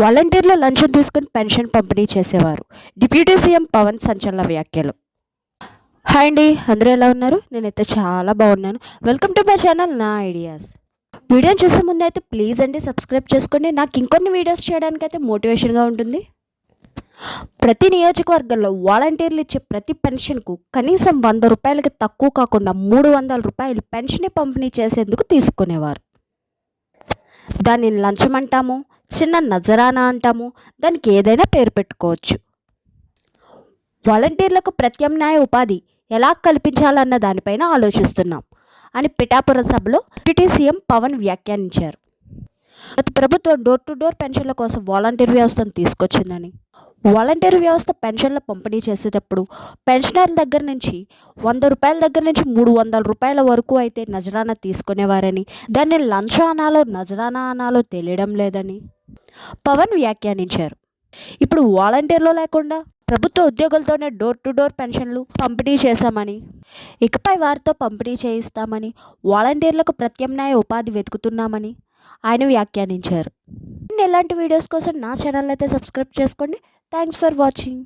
వాలంటీర్లు లంచం తీసుకుని పెన్షన్ పంపిణీ చేసేవారు. డిప్యూటీ సీఎం పవన్ సంచలన వ్యాఖ్యలు. హాయ్ అండి అందరూ ఎలా ఉన్నారు? నేనైతే చాలా బాగున్నాను. వెల్కమ్ టు మై ఛానల్ నా ఐడియాస్. వీడియోని చూసే ముందు అయితే ప్లీజ్ అండి సబ్స్క్రైబ్ చేసుకోండి. నాకు ఇంకొన్ని వీడియోస్ చేయడానికి అయితే మోటివేషన్గా ఉంటుంది. ప్రతి నియోజకవర్గంలో వాలంటీర్లు ఇచ్చే ప్రతి పెన్షన్కు కనీసం వంద రూపాయలకి తక్కువ కాకుండా మూడు వందల రూపాయలు పెన్షన్ పంపిణీ చేసేందుకు తీసుకునేవారు. దాన్ని లంచం అంటాము చిన్న నజరానా అంటాము దానికి ఏదైనా పేరు పెట్టుకోవచ్చు. వాలంటీర్లకు ప్రత్యామ్నాయ ఉపాధి ఎలా కల్పించాలన్న దానిపైన ఆలోచిస్తున్నాం అని పిఠాపురం సభలో డిప్యూటీ సీఎం పవన్ వ్యాఖ్యానించారు. గత ప్రభుత్వం డోర్ టు డోర్ పెన్షన్ల కోసం వాలంటీర్ వ్యవస్థను తీసుకొచ్చిందని వాలంటీర్ వ్యవస్థ పెన్షన్ల పంపిణీ చేసేటప్పుడు పెన్షనర్ల దగ్గర నుంచి వంద రూపాయల దగ్గర నుంచి మూడు వందల రూపాయల వరకు అయితే నజరానా తీసుకునేవారని దాన్ని లంచం అనాలో నజరానా అనాలో తెలియడం లేదని పవన్ వ్యాఖ్యానించారు. ఇప్పుడు వాలంటీర్లు లేకుండా ప్రభుత్వ ఉద్యోగులతోనే డోర్ టు డోర్ పెన్షన్లు పంపిణీ చేశామని ఇకపై వారితో పంపిణీ చేయిస్తామని వాలంటీర్లకు ప్రత్యామ్నాయ ఉపాధి వెతుకుతున్నామని ఆయన వ్యాఖ్యానించారు. ఇలాంటి వీడియోస్ కోసం నా ఛానల్ అయితే సబ్స్క్రైబ్ చేసుకోండి. Thanks for watching